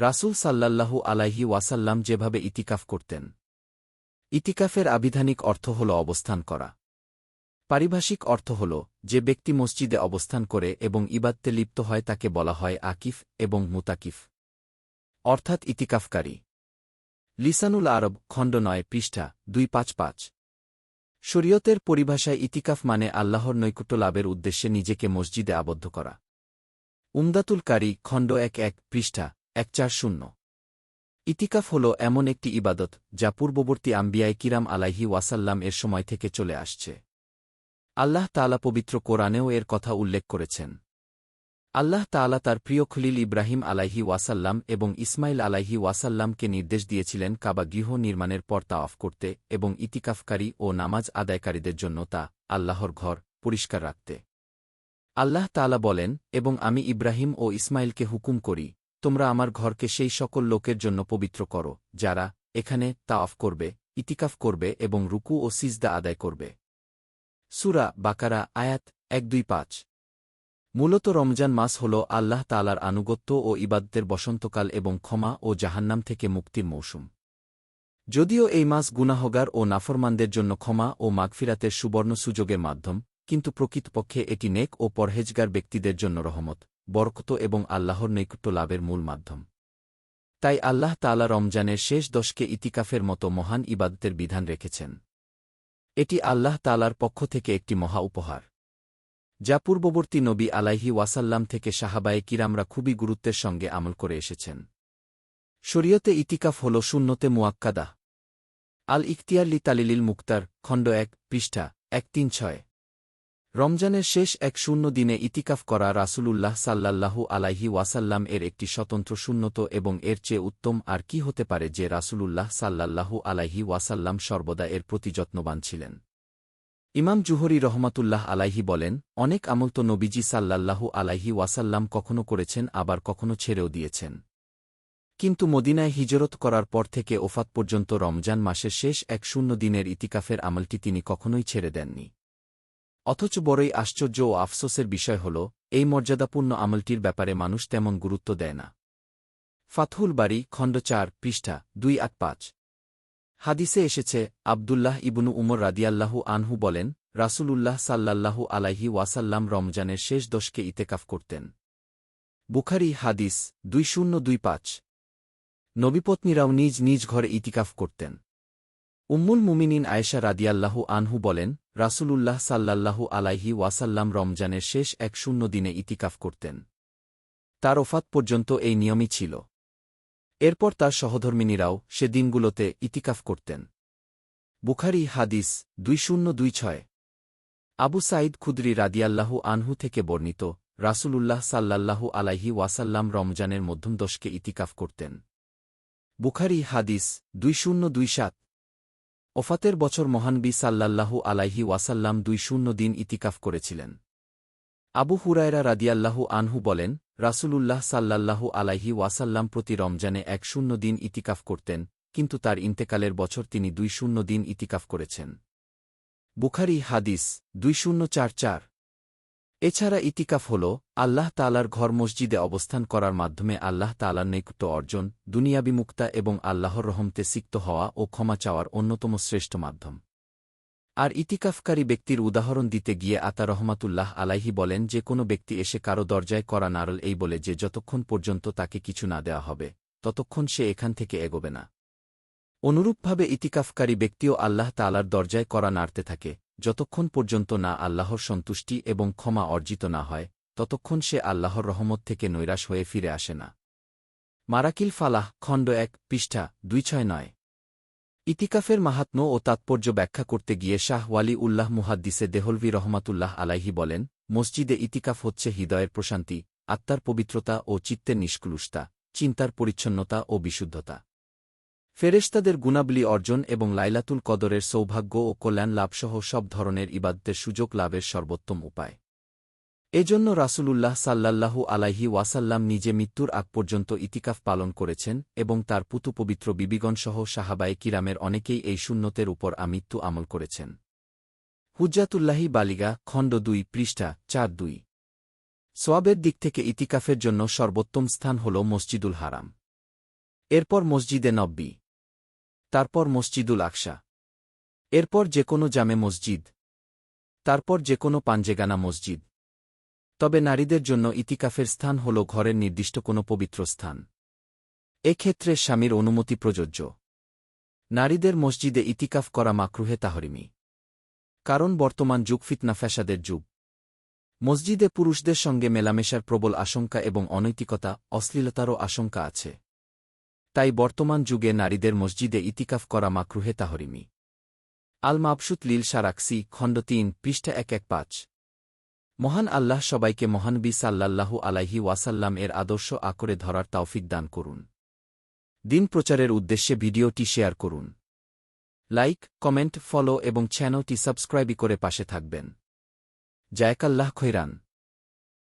রাসূল সাল্লাল্লাহু আলাইহি ওয়াসাল্লাম যেভাবে ইতিকাফ করতেন। ইতিকাফের আবিধানিক অর্থ হল অবস্থান করা। পারিভাষিক অর্থ হল যে ব্যক্তি মসজিদে অবস্থান করে এবং ইবাদতে লিপ্ত হয় তাকে বলা হয় আকিফ এবং মুতাকিফ। অর্থাৎ ইতিকাফকারী। লিসানুল আরব, খণ্ড নয়, পৃষ্ঠা দুই, পাঁচ পাঁচ। শরীয়তের পরিভাষায় ইতিকাফ মানে আল্লাহর নৈকুট্য লাভের উদ্দেশ্যে নিজেকে মসজিদে আবদ্ধ করা। উমদাতুল কারি, খণ্ড এক এক, পৃষ্ঠা এক চার শূন্য। ইতিকাফ হল এমন একটি ইবাদত যা পূর্ববর্তী আম্বিয়ায় কিরাম আলাইহি ওয়াসাল্লাম এর সময় থেকে চলে আসছে। আল্লাহ তালা পবিত্র কোরআনেও এর কথা উল্লেখ করেছেন। আল্লাহ তালা তার প্রিয় খলিল ইব্রাহিম আলাইহি ওয়াসাল্লাম এবং ইসমাইল আলাইহি ওয়াসাল্লামকে নির্দেশ দিয়েছিলেন কাবা গৃহ নির্মাণের পর তা অফ করতে এবং ইতিকাফকারী ও নামাজ আদায়কারীদের জন্য তা আল্লাহর ঘর পরিষ্কার রাখতে। আল্লাহ তালা বলেন, এবং আমি ইব্রাহিম ও ইসমাইলকে হুকুম করি তোমরা আমার ঘরকে সেই সকল লোকের জন্য পবিত্র করো, যারা এখানে তা অফ করবে, ইতিকাফ করবে এবং রুকু ও সিজদা আদায় করবে। সুরা বাকারা, আয়াত এক দুই পাঁচ। মূলত রমজান মাস হল আল্লাহ তালার আনুগত্য ও ইবাদতের বসন্তকাল এবং ক্ষমা ও জাহান্নাম থেকে মুক্তির মৌসুম। যদিও এই মাস গুনাহগার ও নাফরমানদের জন্য ক্ষমা ও মাগফিরাতের সুবর্ণ সুযোগের মাধ্যম, কিন্তু প্রকৃতপক্ষে এটি নেক ও পরহেজগার ব্যক্তিদের জন্য রহমত। বরকত এবং আল্লাহর নৈকট্য লাভের মূল মাধ্যম। তাই আল্লাহ তালা রমজানের শেষ দশকে ইতিকাফের মতো মহান ইবাদতের বিধান রেখেছেন। এটি আল্লাহ তালার পক্ষ থেকে একটি মহা উপহার। যা পূর্ববর্তী নবী আলাইহি ওয়াসাল্লাম থেকে সাহাবায়ে কিরামরা খুবই গুরুত্বের সঙ্গে আমল করে এসেছেন। শরীয়তে ইতিকাফ হল শূন্যতে মুয়াক্কাদা। আল ইখতিয়ার লি তালিলিল মুক্তার, খণ্ড এক, পৃষ্ঠা এক তিন ছয়। রমজানের শেষ এক শূন্য দিনে ইতিকাফ করা রাসূলুল্লাহ সাল্লাল্লাহু আলাইহি ওয়াসাল্লাম এর একটি স্বতন্ত্র শূন্যত এবং এর চেয়ে উত্তম আর কি হতে পারে যে রাসূলুল্লাহ সাল্লাল্লাহু আলাইহি ওয়াসাল্লাম সর্বদা এর প্রতি যত্নবান ছিলেন। ইমাম জুহরি রহমাতুল্লাহ আলাইহি বলেন, অনেক আমল তো নবীজি সাল্লাল্লাহু আলাইহি ওয়াসাল্লাম কখনো করেছেন, আবার কখনো ছেড়েও দিয়েছেন। কিন্তু মদিনায় হিজরত করার পর থেকে ওফাত পর্যন্ত রমজান মাসের শেষ এক শূন্য দিনের ইতিকাফের আমলটি তিনি কখনোই ছেড়ে দেননি। অথচ বড়ই আশ্চর্য ও আফসোসের বিষয় হল, এই মর্যাদাপূর্ণ আমলটির ব্যাপারে মানুষ তেমন গুরুত্ব দেয় না। ফাথহুল বাড়ি খণ্ড চার, পৃষ্ঠা দুই আট পাঁচ। হাদিসে এসেছে, আবদুল্লাহ ইবনু উমর রাদিয়াল্লাহু আনহু বলেন, রাসূলুল্লাহ সাল্লাল্লাহু আলাইহি ওয়াসাল্লাম রমজানের শেষ দশকে ইতেকাফ করতেন। বুখারি, হাদিস দুই শূন্য দুই পাঁচ। নবীপত্নীরাও নিজ নিজ ঘরে ইতিকাফ করতেন। উম্মুল মুমিনিন আয়েশা রাদিয়াল্লাহু আনহু বলেন, রাসূলুল্লাহ সাল্লাল্লাহু আলাইহি ওয়াসাল্লাম রমজানের শেষ এক শূন্য দিনে ইতিকাফ করতেন। তার ওফাত পর্যন্ত এই নিয়মই ছিল। এরপর তার সহধর্মিনীরাও সে দিনগুলোতে ইতিকাফ করতেন। বুখারি হাদিস দুই শূন্য দুই ছয়। আবু সাঈদ খুদরি রাদিয়াল্লাহু আনহু থেকে বর্ণিত, রাসূলুল্লাহ সাল্লাল্লাহু আলাইহি ওয়াসাল্লাম রমজানের মধ্যম দশকে ইতিকাফ করতেন। বুখারি হাদিস দুই শূন্য দুই সাত। ওফাতের বছর মহানবী সাল্লাল্লাহু আলাইহি ওয়াসাল্লাম দুই শূন্য দিন ইতিকাফ করেছিলেন। আবু হুরায়রা রাদিয়াল্লাহু আনহু বলেন, রাসূলুল্লাহ সাল্লাল্লাহু আলাইহি ওয়াসাল্লাম প্রতি রমজানে এক শূন্য দিন ইতিকাফ করতেন, কিন্তু তার ইন্তেকালের বছর তিনি দুই শূন্য দিন ইতিকাফ করেছেন। বুখারি হাদিস দুই শূন্য চার চার। এছাড়া ইতিকাফ হল আল্লাহ তালার ঘর মসজিদে অবস্থান করার মাধ্যমে আল্লাহ তালার নৈকট্য অর্জন দুনিয়াবিমুক্তা এবং আল্লাহর রহমতে সিক্ত হওয়া ও ক্ষমা চাওয়ার অন্যতম শ্রেষ্ঠ মাধ্যম। আর ইতিকাফকারী ব্যক্তির উদাহরণ দিতে গিয়ে আতা রহমাতুল্লাহ আলাইহি বলেন, যে কোনো ব্যক্তি এসে কারও দরজায় করা নারল এই বলে যে যতক্ষণ পর্যন্ত তাকে কিছু না দেওয়া হবে, ততক্ষণ সে এখান থেকে এগোবে না। অনুরূপভাবে ইতিকাফকারী ব্যক্তিও আল্লাহ তালার দরজায় করা নাড়তে থাকে, যতক্ষণ পর্যন্ত না আল্লাহর সন্তুষ্টি এবং ক্ষমা অর্জিত না হয়, ততক্ষণ সে আল্লাহর রহমত থেকে নৈরাশ হয়ে ফিরে আসে না। মারাকিল ফালাহ, খণ্ড এক, পৃষ্ঠা দুই ছয় নয়। ইতিকাফের মাহাত্ম ও তাৎপর্য ব্যাখ্যা করতে গিয়ে শাহ ওয়ালি উল্লাহ মুহাদ্দিসে দেহলভি রহমাতুল্লাহ আলাইহি বলেন, মসজিদে ইতিকাফ হচ্ছে হৃদয়ের প্রশান্তি, আত্মার পবিত্রতা ও চিত্তের নিষ্কুলুষতা, চিন্তার পরিচ্ছন্নতা ও বিশুদ্ধতা। ফেরেশতাদের গুণাবলী অর্জন এবং লাইলাতুল কদরের সৌভাগ্য ও কল্যাণ লাভসহ সব ধরনের ইবাদতের সুযোগ লাভের সর্বোত্তম উপায়। এজন্য রাসূলুল্লাহ সাল্লাল্লাহু আলাইহি ওয়াসাল্লাম নিজে মৃত্যুর আগ পর্যন্ত ইতিকাফ পালন করেছেন এবং তার পুতুপবিত্র বিবিগণসহ সাহাবায়ে কিরামের অনেকেই এই শূন্যতের উপর আমৃত্যু আমল করেছেন। হুজ্জাতুল্লাহি বালিগা, খণ্ড দুই, পৃষ্ঠা চার দুই। সোয়াবের দিক থেকে ইতিকাফের জন্য সর্বোত্তম স্থান হল মসজিদুল হারাম। এরপর মসজিদে নব্বী। তারপর মসজিদুল আকশা এরপর যে কোনো জামে মসজিদ। তারপর যে কোনো পাঞ্জেগানা মসজিদ। তবে নারীদের জন্য ইতিকাফের স্থান হল ঘরের নির্দিষ্ট কোনো পবিত্র স্থান। এক্ষেত্রে স্বামীর অনুমতি প্রযোজ্য। নারীদের মসজিদে ইতিকাফ করা মাকরুহে তাহরিমি। কারণ বর্তমান যুগ ফিতনা ফ্যাসাদের যুগ। মসজিদে পুরুষদের সঙ্গে মেলামেশার প্রবল আশঙ্কা এবং অনৈতিকতা, অশ্লীলতারও আশঙ্কা আছে। তাই বর্তমান যুগে নারীদের মসজিদে ইতিকাফ করা মাকরুহে তাহরিমি। আল মাবসুত লীল সারাক্সি, খণ্ড তিন, পৃষ্ঠা এক এক পাঁচ। মহান আল্লাহ সবাইকে মহান বি সাল্লাল্লাহু আলাইহি ওয়াসাল্লাম এর আদর্শ আকরে ধরার তাওফিক দান করুন। দিন প্রচারের উদ্দেশ্যে ভিডিওটি শেয়ার করুন। লাইক, কমেন্ট, ফলো এবং চ্যানেলটি সাবস্ক্রাইবই করে পাশে থাকবেন। জায়কাল্লাহ খৈরান।